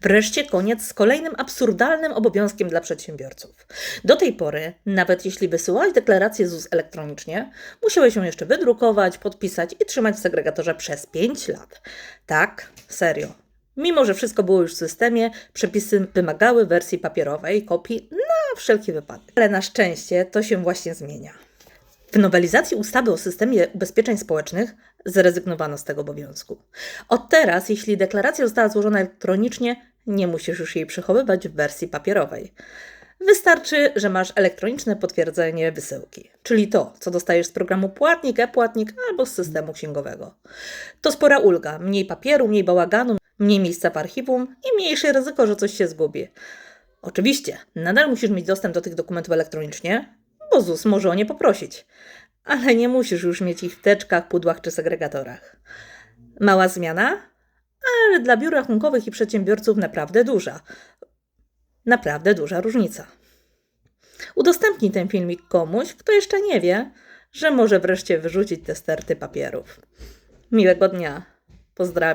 Wreszcie koniec z kolejnym absurdalnym obowiązkiem dla przedsiębiorców. Do tej pory, nawet jeśli wysyłałeś deklarację ZUS elektronicznie, musiałeś ją jeszcze wydrukować, podpisać i trzymać w segregatorze przez 5 lat. Tak, serio. Mimo, że wszystko było już w systemie, przepisy wymagały wersji papierowej, kopii na wszelki wypadek. Ale na szczęście to się właśnie zmienia. W nowelizacji ustawy o systemie ubezpieczeń społecznych zrezygnowano z tego obowiązku. Od teraz, jeśli deklaracja została złożona elektronicznie, nie musisz już jej przechowywać w wersji papierowej. Wystarczy, że masz elektroniczne potwierdzenie wysyłki, czyli to, co dostajesz z programu Płatnik, e-płatnik albo z systemu księgowego. To spora ulga, mniej papieru, mniej bałaganu, mniej miejsca w archiwum i mniejsze ryzyko, że coś się zgubi. Oczywiście, nadal musisz mieć dostęp do tych dokumentów elektronicznie, ZUS może o nie poprosić, ale nie musisz już mieć ich w teczkach, pudłach czy segregatorach. Mała zmiana, ale dla biur rachunkowych i przedsiębiorców naprawdę duża. Naprawdę duża różnica. Udostępnij ten filmik komuś, kto jeszcze nie wie, że może wreszcie wyrzucić te sterty papierów. Miłego dnia. Pozdrawiam.